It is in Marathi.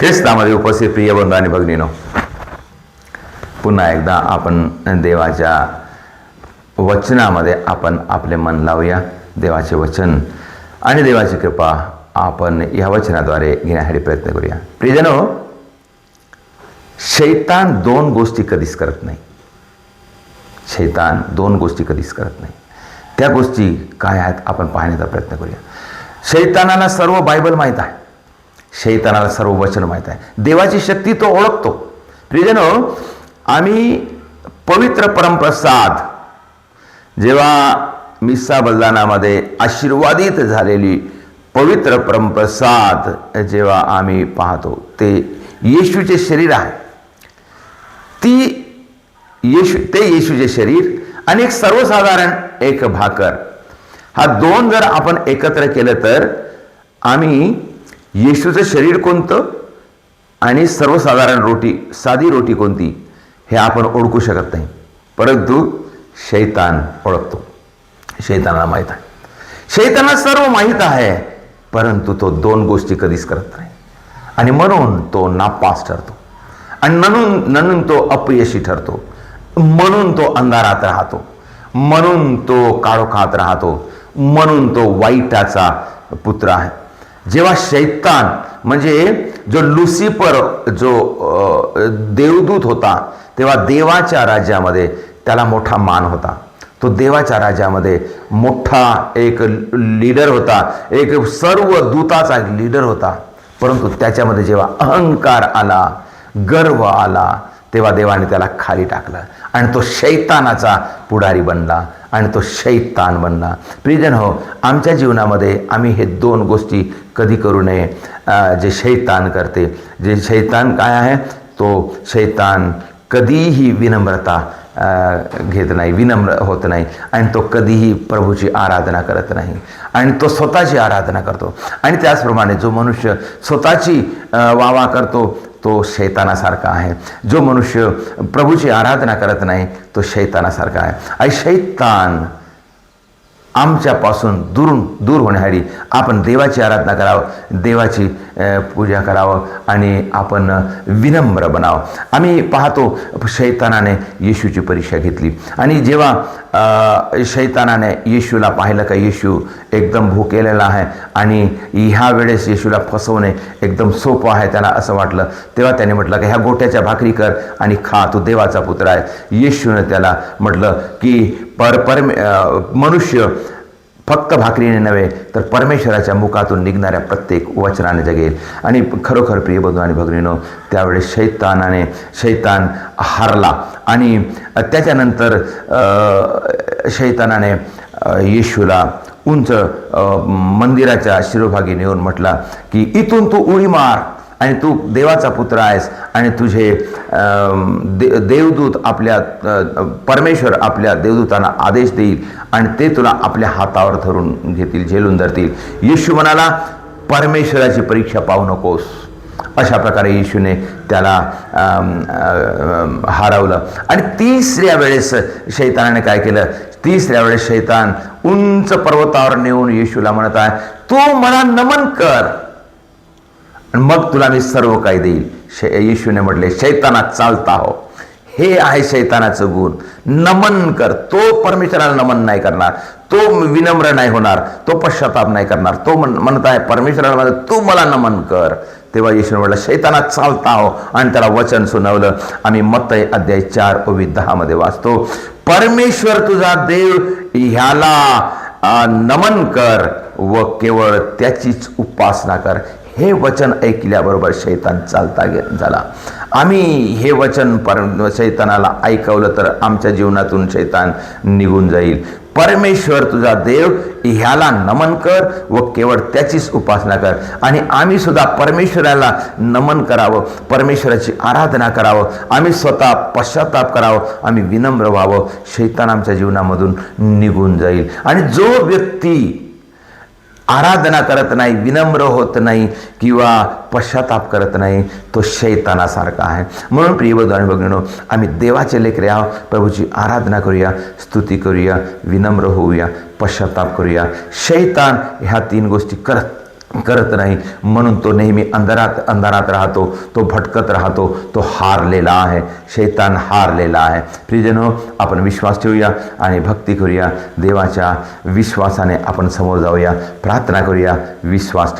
ख्रिस्तामध्ये उपस्थित प्रिय बंधू आणि भगिनीनो पुन्हा एकदा आपण देवाच्या वचनामध्ये आपण आपले मन लावूया. देवाचे वचन आणि देवाची कृपा आपण या वचनाद्वारे घेण्यासाठी प्रयत्न करूया. प्रियजनो शैतान दोन गोष्टी कधीच करत नाही. शैतान दोन गोष्टी कधीच करत नाही. त्या गोष्टी काय आहेत? आपण पाहण्याचा प्रयत्न करूया. शैतानाला सर्व बायबल माहीत आहे. शैतानाला सर्व वचन माहीत आहे. देवाची शक्ती तो ओळखतो. प्रियजनो आम्ही पवित्र परमप्रसाद जेव्हा मिस्सा बलिदानामध्ये आशीर्वादित झालेली पवित्र परमप्रसाद जेव्हा आम्ही पाहतो ते येशूचे शरीर आहे. ती येशू ते येशूचे शरीर आणि एक सर्वसाधारण एक भाकर. हा दोन जर आपण एकत्र केलं तर आम्ही येशूचं शरीर कोणतं आणि सर्वसाधारण रोटी साधी रोटी कोणती हे आपण ओळखू शकत नाही. परंतु शैतान ओळखतो. शैतानाला माहीत आहे. शैताना सर्व माहीत आहे परंतु तो दोन गोष्टी कधीच करत नाही. आणि म्हणून तो नापास ठरतो. आणि म्हणून म्हणून तो अपयशी ठरतो. म्हणून तो अंधारात राहतो. म्हणून तो काळोखात राहतो. म्हणून तो वाईटाचा पुत्र आहे. जेव्हा शैतान म्हणजे जो लुसिफर जो देवदूत होता तेव्हा देवाच्या राज्यामध्ये त्याला मोठा मान होता. तो देवाच्या राज्यामध्ये मोठा एक लीडर होता एक सर्व दूताचा एक लीडर होता. परंतु त्याच्यामध्ये जेव्हा अहंकार आला गर्व आला तेव्हा देवाने त्याला खाली टाकलं. आणि तो शैतानाचा पुढारी बनला आणि तो शैतान बनला. प्रिजन हो आमच्या जीवनामध्ये आम्ही हे दोन गोष्टी कधी करू नये. जे शैतान करते. जे शैतान काय आहे? तो शैतान कधीही विनम्रता घेत नाही विनम्र होत नाही. आणि तो कधीही प्रभूची आराधना करत नाही. आणि तो स्वतःची आराधना करतो. आणि त्याचप्रमाणे जो मनुष्य स्वतःची वावा करतो तो शैतानासारखा आहे. जो मनुष्य प्रभूची आराधना करत नाही तो शैतानासारखा आहे. आणि शैतान आमच्यापासून दुरून दूर होण्यासाठी आपण देवाची आराधना करावं देवाची पूजा करावं आणि आपण विनम्र बनावं. आम्ही पाहतो शैतानाने येशूची परीक्षा घेतली. आणि जेव्हा शैतानाने येशूला पाहिलं का येशू एकदम भूकेलेला आहे आणि ह्या वेळेस येशूला फसवणे एकदम सोपं आहे त्याला असं वाटलं तेव्हा त्याने म्हटलं की ह्या गोट्याच्या भाकरी कर आणि खा तू देवाचा पुत्र आहे. येशूने त्याला म्हटलं की पर परमे मनुष्य फक्त भाकरीने नव्हे तर परमेश्वराच्या मुखातून निघणाऱ्या प्रत्येक वचनाने जगेल. आणि खरोखर प्रिय बंधू आणि भगिनीनो त्यावेळेस शैतानाने शैतान हारला. आणि त्याच्यानंतर शैतानाने येशूला उंच मंदिराच्या शिरोभागी नेऊन म्हटला की इथून तू उडी मार. आणि तू देवाचा पुत्र आहेस आणि तुझे दे देवदूत आपल्या परमेश्वर आपल्या देवदूतांना आदेश देईल आणि ते तुला आपल्या हातावर धरून घेतील झेलून धरतील. येशू म्हणाला परमेश्वराची परीक्षा पाहू नकोस. अशा प्रकारे येशूने त्याला हरवलं हारवलं. आणि तिसऱ्या वेळेस शैतानाने काय केलं? तिसऱ्या वेळेस शैतान उंच पर्वतावर नेऊन येशूला म्हणत आहे तू मला नमन कर. आणि मग तुला मी सर्व काय देईल. शे येशूने म्हटले शैतानात चालता हो. हे आहे शैतानाचं गुण. नमन कर. तो परमेश्वराला नमन नाही करणार. तो विनम्र नाही होणार. तो पश्चाताप नाही करणार. तो म्हण म्हणत आहे परमेश्वराला म्हणत तू मला नमन कर. तेव्हा येशूने म्हटलं शैतानात चालता हो. आणि त्याला वचन सुनावलं. आम्ही मत अध्याय चार ओवी दहामध्ये वाचतो परमेश्वर तुझा देव ह्याला नमन कर व केवळ त्याचीच उपासना कर. हे वचन ऐकल्याबरोबर शैतान चालता गे झाला. आम्ही हे वचन पर शैतानाला ऐकवलं तर आमच्या जीवनातून शैतान निघून जाईल. परमेश्वर तुझा देव ह्याला नमन कर व केवळ त्याचीच उपासना कर. आणि आम्ही सुद्धा परमेश्वराला नमन करावं परमेश्वराची आराधना करावं आम्ही स्वतः पश्चाताप करावं आम्ही विनम्र व्हावं. शैतान आमच्या जीवनामधून निघून जाईल. आणि जो व्यक्ती आराधना करत नाही विनम्र होत नाही किंवा पश्चाताप करत नाही तो शैतानासारखा आहे. म्हणून प्रियबंधू आणि भगिनो आम्ही देवाचे लेकरे आहोत. प्रभूची आराधना करूया स्तुती करूया विनम्र होऊया पश्चाताप करूया. शैतान ह्या तीन गोष्टी करत करत नाही. म्हणून तो नेहमी अंधारात अंधारात राहतो तो भटकत राहतो तो हारलेला आहे. शैतान हारलेला आहे. प्रियजनो आपण विश्वास ठेवूया आणि भक्ती करूया. देवाच्या विश्वासाने आपण समोर जाऊया. प्रार्थना करूया. विश्वास